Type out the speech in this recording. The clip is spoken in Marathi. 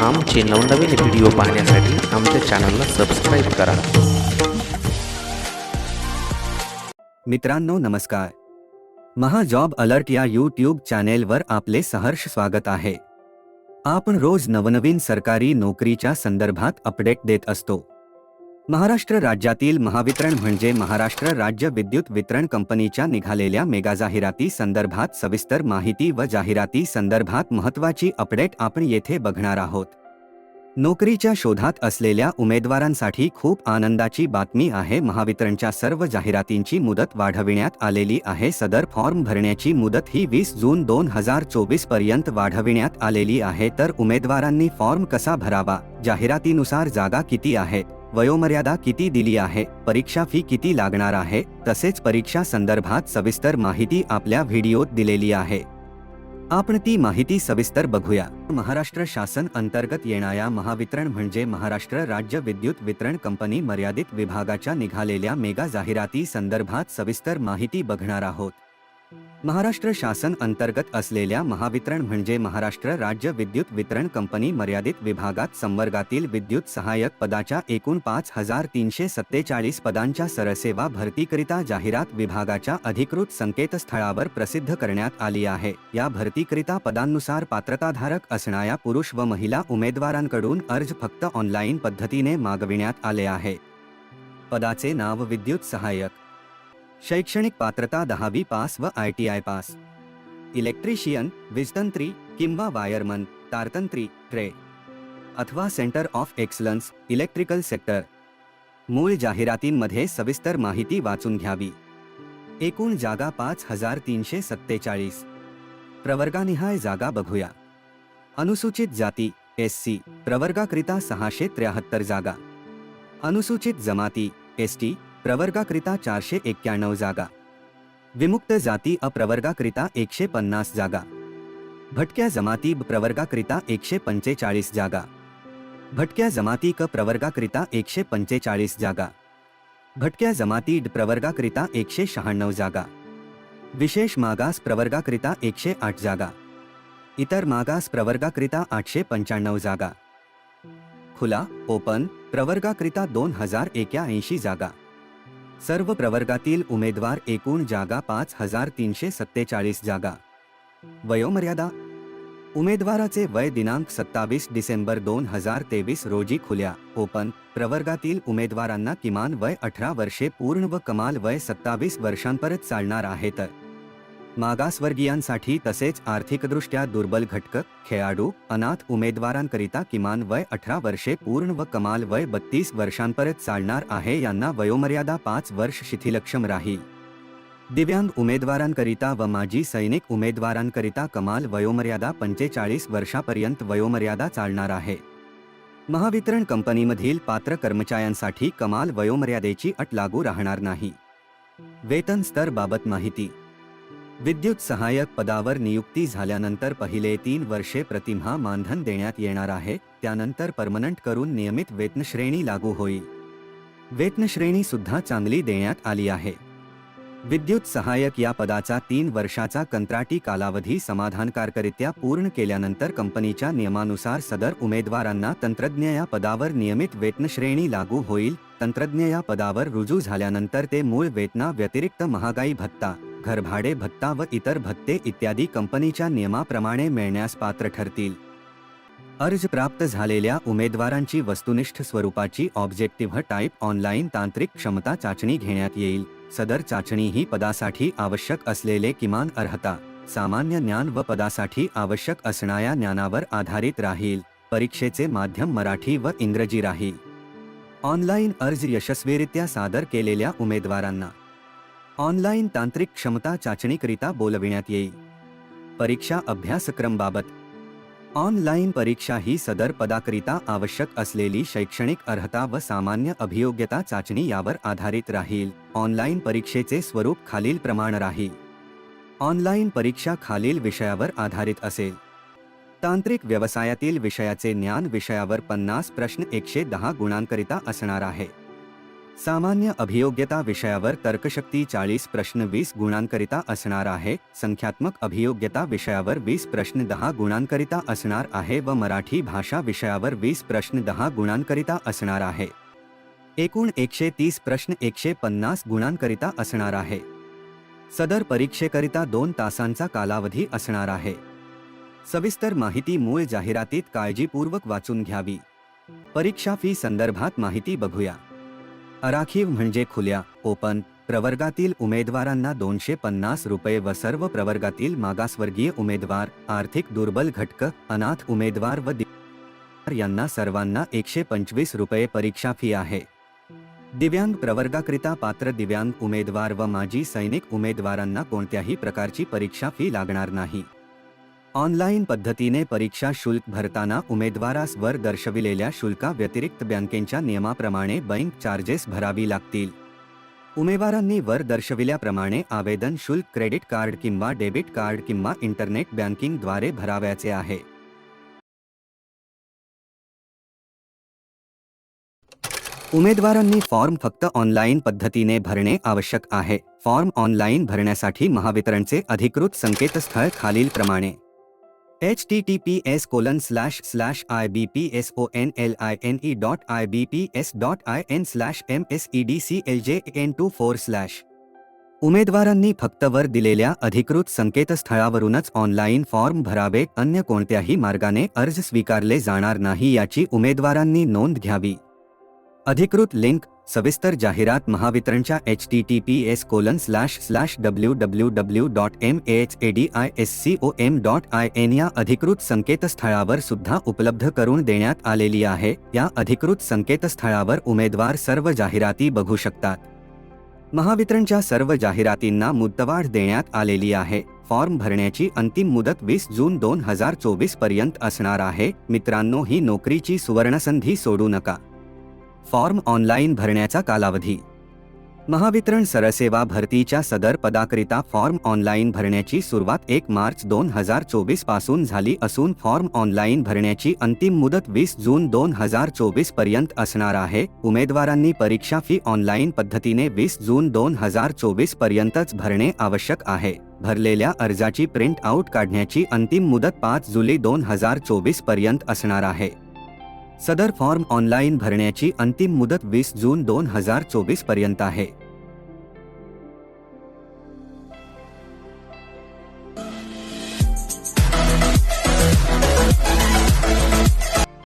आमचे नवनवीन व्हिडिओ पाहण्यासाठी आमच्या चॅनलला सबस्क्राईब करा. मित्रांनो नमस्कार. महाजॉब अलर्ट या यूट्यूब चॅनेलवर आपले सहर्ष स्वागत आहे. आपण रोज नवनवीन सरकारी नोकरीच्या संदर्भात अपडेट देत असतो. महाराष्ट्र राज्यातील महावितरण म्हणजे महाराष्ट्र राज्य विद्युत वितरण कंपनीच्या निघालेल्या मेगा जाहिराती संदर्भात सविस्तर माहिती व जाहिराती संदर्भात महत्त्वाची अपडेट आपण येथे बघणार आहोत. नोकरीच्या शोधात असलेल्या उमेदवारांसाठी खूप आनंदाची बातमी आहे. महावितरणच्या सर्व जाहिरातींची मुदत वाढविण्यात आलेली आहे. सदर फॉर्म भरण्याची मुदत ही वीस जून दोन हजार चोवीसपर्यंत वाढविण्यात आलेली आहे. तर उमेदवारांनी फॉर्म कसा भरावा? जाहिरातीनुसार जागा किती आहेत वयोमर्यादा किती दिली आहे परीक्षा फी किती लागणार आहे तसेच परीक्षा संदर्भात सविस्तर माहिती आपल्या व्हिडिओत दिलेली आहे. आपण ती माहिती सविस्तर बघूया. महाराष्ट्र शासन अंतर्गत येणाऱ्या महावितरण म्हणजे महाराष्ट्र राज्य विद्युत वितरण कंपनी मर्यादित विभागाच्या निघालेल्या मेगा जाहिराती संदर्भात सविस्तर माहिती बघणार आहोत. महाराष्ट्र शासन अंतर्गत असलेल्या महावितरण म्हणजे महाराष्ट्र राज्य विद्युत वितरण कंपनी मर्यादित विभागात संवर्गातील विद्युत सहाय्यक पदाच्या एकूण पाच हजार तीनशे सत्तेचाळीस पदांच्या सरसेवा भरतीकरिता जाहिरात विभागाच्या अधिकृत संकेतस्थळावर प्रसिद्ध करण्यात आली आहे. या भरतीकरिता पदांनुसार पात्रताधारक असणाऱ्या पुरुष व महिला उमेदवारांकडून अर्ज फक्त ऑनलाईन पद्धतीने मागविण्यात आले आहे. पदाचे नाव विद्युत सहाय्यक शैक्षणिक पात्रता दहावी पास व आय पास. इलेक्ट्रिशियन, वीजतंत्री, किंवा वायरमन, तारतंत्री, ट्रे. अथवा centre of excellence, electrical sector. मूळ जाहिरातींमध्ये सविस्तर माहिती वाचून घ्यावी. एकूण जागा पाच हज़ार तीनशे सत्तेचाळीस. प्रवर्गानिहाय जागा बघूया. अनुसूचित जाती, एस सी. प्रवर्गाकरिता सहाशे त्र्याहत्तर जागा. अनुसूचित जमाती, एस टी. प्रवर्गाकरिता चारशे एक्क्याण्णव जागा. विमुक्त जाती अप्रवर्गाकरिता एकशे पन्नास जागा. भटक्या जमाती ब प्रवर्गाकरिता एकशे पंचेचाळीस जागा. भटक्या जमाती क प्रवर्गाकरिता एकशे पंचेचाळीस जागा. भटक्या जमाती ड प्रवर्गाकरिता एकशे शहाण्णव जागा. विशेष मागास प्रवर्गाकरिता एकशे आठ जागा. इतर मागास प्रवर्गाकरिता आठशे पंच्याण्णव जागा. खुला ओपन प्रवर्गाकरिता दोन हजार एक्याऐंशी जागा. सर्व प्रवर्गातील उमेदवार एकूण जागा पाच हजार तीनशे सत्तेचाळीस जागा. वयोमर्यादा. उमेदवाराचे वय दिनांक सत्तावीस डिसेंबर दोन हजार तेवीस रोजी खुल्या. ओपन. प्रवर्गातील उमेदवारांना किमान वय अठरा वर्षे पूर्ण व कमाल वय सत्तावीस वर्षांपरत चालणार आहे तर मागासवर्गीयांसाठी तसेच आर्थिकदृष्ट्या दुर्बल घटक खेळाडू अनाथ उमेदवारांकरिता किमान वय अठरा वर्षे पूर्ण व कमाल वय बत्तीस वर्षांपर्यंत चालणार आहे यांना वयोमर्यादा पाच वर्ष शिथिलक्षम राहील दिव्यांग उमेदवारांकरिता व माजी सैनिक उमेदवारांकरिता कमाल वयोमर्यादा पंचेचाळीस वर्षापर्यंत वयोमर्यादा चालणार आहे. महावितरण कंपनीमधील पात्र कर्मचाऱ्यांसाठी कमाल वयोमर्यादेची अट लागू राहणार नाही. वेतन स्तर बाबत माहिती विद्युत सहाय्यक पदावर नियुक्ती झाल्यानंतर पहिले तीन वर्षे प्रतिमा मानधन देण्यात येणार आहे त्यानंतर परमनंट करून नियमित वेतनश्रेणी लागू होईल. वेतनश्रेणी सुद्धा चांगली देण्यात आली आहे. विद्युत सहाय्यक या पदाचा तीन वर्षाचा कंत्राटी कालावधी समाधानकारकरित्या पूर्ण केल्यानंतर कंपनीच्या नियमानुसार सदर उमेदवारांना तंत्रज्ञ या पदावर नियमित वेतनश्रेणी लागू होईल तंत्रज्ञ या पदावर रुजू झाल्यानंतर ते मूळ वेतना व्यतिरिक्त महागाई भत्ता घरभाडे भत्ता व इतर भत्ते इत्यादी कंपनीच्या नियमाप्रमाणे मिळण्यास पात्र ठरतील. अर्ज प्राप्त झालेल्या उमेदवारांची वस्तुनिष्ठ स्वरूपाची ऑब्जेक्टिव्ह टाईप ऑनलाईन तांत्रिक क्षमता चाचणी घेण्यात येईल. सदर चाचणी ही पदासाठी आवश्यक असलेले किमान अर्हता सामान्य ज्ञान व पदासाठी आवश्यक असणाऱ्या ज्ञानावर आधारित राहील. परीक्षेचे माध्यम मराठी व इंग्रजी राहील. ऑनलाईन अर्ज यशस्वीरित्या सादर केलेल्या उमेदवारांना ऑनलाईन तांत्रिक क्षमता चाचणीकरिता बोलविण्यात येईल. परीक्षा अभ्यासक्रम बाबत ऑनलाईन परीक्षा ही सदर पदाकरिता आवश्यक असलेली शैक्षणिक अर्हता व सामान्य अभियोग्यता चाचणी यावर आधारित राहील. ऑनलाईन परीक्षेचे स्वरूप खालील प्रमाण राहील. ऑनलाईन परीक्षा खालील विषयावर आधारित असेल. तांत्रिक व्यवसायातील विषयाचे ज्ञान विषयावर पन्नास प्रश्न एकशे दहा गुणांकरिता असणार आहे. सामान्य अभियोग्यता विषयावर तर्कशक्ती चाळीस प्रश्न वीस गुणांकरिता असणार आहे. संख्यात्मक अभियोग्यता विषयावर वीस प्रश्न दहा गुणांकरिता असणार आहे व मराठी भाषा विषयावर वीस प्रश्न दहा गुणांकरिता असणार आहे. एकूण एकशे तीस प्रश्न एकशे पन्नास गुणांकरिता असणार आहे. सदर परीक्षेकरिता दोन तासांचा कालावधी असणार आहे. सविस्तर माहिती मूळ जाहिरातीत काळजीपूर्वक वाचून घ्यावी. परीक्षा फी संदर्भात माहिती बघूया. अराखीव म्हणजे खुल्या ओपन प्रवर्गातील उमेदवारांना दोनशे पन्नास रुपये व सर्व प्रवर्गातील मागासवर्गीय उमेदवार आर्थिक दुर्बल घटक अनाथ उमेदवार व यांना सर्वांना एकशे पंचवीस रुपये परीक्षा फी आहे. दिव्यांग प्रवर्गाकरिता पात्र दिव्यांग उमेदवार व माजी सैनिक उमेदवारांना कोणत्याही प्रकारची परीक्षा फी लागणार नाही. ऑनलाईन पद्धतीने परीक्षा शुल्क भरताना उमेदवारास वर दर्शविलेल्या शुल्काव्यतिरिक्त बँकेच्या नियमाप्रमाणे बँक चार्जेस भरावी लागतील. उमेदवारांनी वर दर्शविल्याप्रमाणे आवेदन शुल्क क्रेडिट कार्ड किंवा डेबिट कार्ड किंवा इंटरनेट बँकिंगद्वारे भरावयाचे आहे. उमेदवारांनी फॉर्म फक्त ऑनलाईन पद्धतीने भरणे आवश्यक आहे. फॉर्म ऑनलाईन भरण्यासाठी महावितरणचे अधिकृत संकेतस्थळ खालीलप्रमाणे. H T T P S colon slash slash I B P S O N L I N E dot I B P S dot I N slash M S E D C L J N two four slash उमेदवारांनी फक्त वर दिलेल्या अधिकृत संकेतस्थळावरूनच ऑनलाईन फॉर्म भरावे अन्य कोणत्याही मार्गाने अर्ज स्वीकारले जाणार नाही याची उमेदवारांनी नोंद घ्यावी. अधिकृत लिंक सविस्तर जाहिरात महावितरणच्या H T T P S colon slash slash W W W dot M H A D I S C O M dot I N या अधिकृत संकेतस्थळावर सुद्धा उपलब्ध करून देण्यात आलेली आहे. या अधिकृत संकेतस्थळावर उमेदवार सर्व जाहिराती बघू शकतात. महावितरणच्या सर्व जाहिरातींना मुद्दवाढ देण्यात आलेली आहे. फॉर्म भरण्याची अंतिम मुदत वीस जून दोन हजार चोवीसपर्यंत असणार आहे. मित्रांनो ही नोकरीची सुवर्णसंधी सोडू नका. फॉर्म ऑनलाईन भरण्याचा कालावधी. महावितरण सरसेवा भरतीच्या सदर पदाकरिता फॉर्म ऑनलाईन भरण्याची सुरुवात एक मार्च दोन हजार चोवीसपासून झाली असून फॉर्म ऑनलाईन भरण्याची अंतिम मुदत वीस जून दोन हजार चोवीसपर्यंत असणार आहे. उमेदवारांनी परीक्षा फी ऑनलाईन पद्धतीने वीस जून दोन हजार चोवीस पर्यंतच भरणे आवश्यक आहे. भरलेल्या अर्जाची प्रिंट आउट काढण्याची अंतिम मुदत पाच जुलै दोन हजार चोवीसपर्यंत असणार आहे. सदर फॉर्म ऑनलाईन भरण्याची अंतिम मुदत वीस जून दोन हजार चोवीसपर्यंत आहे.